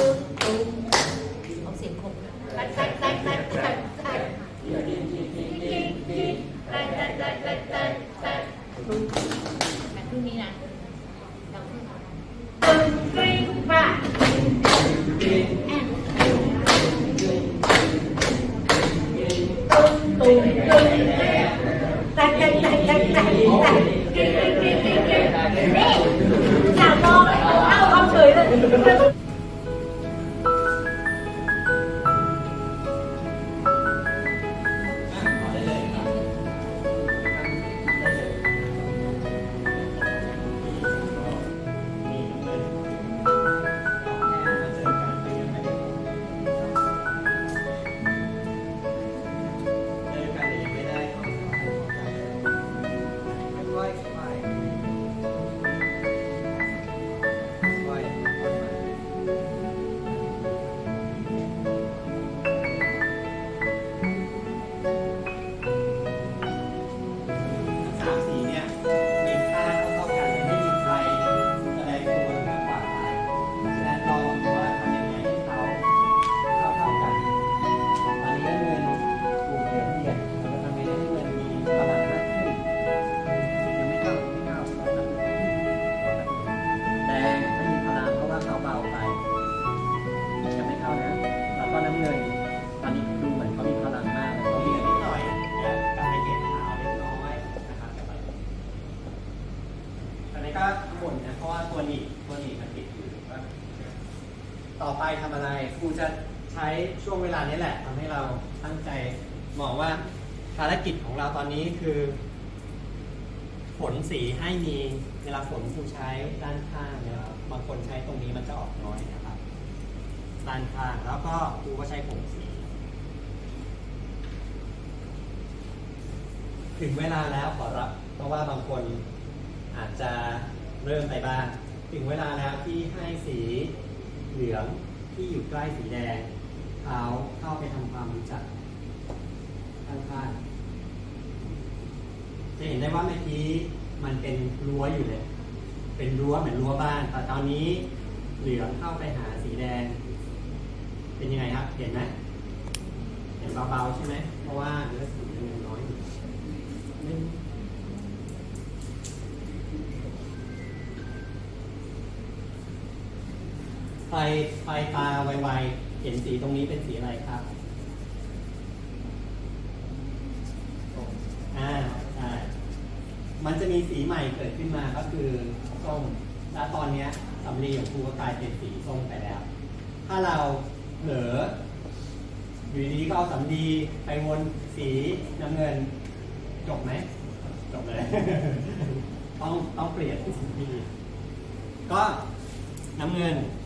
เอาเสียงคมตัดตัดตัดตัดตัดตัดตัดตัดตัดตัดตัดตัดแต่พรุ่งนี้นะเราเพิ่งเอากริ๊งบ้าตุ้มตุ้มตัดตัดตัดตัดตัดตัดกริ๊งกริ๊งกริ๊งกริ๊งนี่จ่าน้องเอาเอาเฉยเลย ไปทำอะไรครูจะใช้ช่วงเวลานี้แหละทำให้เราตั้งใจมองว่าภารกิจของเราตอนนี้คือฝนสีให้มีเวลาฝนครูใช้ด้านข้างเนี่ยบางคนใช้ตรงนี้มันจะออกน้อยนะครับด้านข้างแล้วก็ครูก็ใช้ผงสี ถึงเวลาแล้วขอรับเพราะว่าบางคนอาจจะเริ่มไปบ้าง ถึงเวลาแล้วที่ให้สีเหลือง ที่อยู่ใกล้สีแดงเขาเข้าไปทำความรู้จักข้างๆจะเห็นได้ว่าเมื่อกี้มันเป็นรั้วอยู่เลย เป็นรั้วเหมือนรั้วบ้าน แต่ตอนนี้เหลืองเข้าไปหาสีแดง เป็นยังไงครับ เห็นไหมเห็นเบาๆใช่ไหม เพราะว่าเนื้อสีมันยังน้อยอยู่ ไฟไฟตาไวๆเห็นสีตรงนี้เป็นสีอะไรครับอ่าใช่มันจะมีสีใหม่เกิดขึ้นมาก็คือส้มและตอนเนี้ยสำลีของครูก็กลายเป็นสีส้มไปแล้ว ถ้าเราเผลออยู่ดีๆก็เอาสำลีไปวนสีน้ำเงินจบไหมจบเลยต้องต้องเปลี่ยนสีก็น้ำเงินอืมขอบคุณมากนี่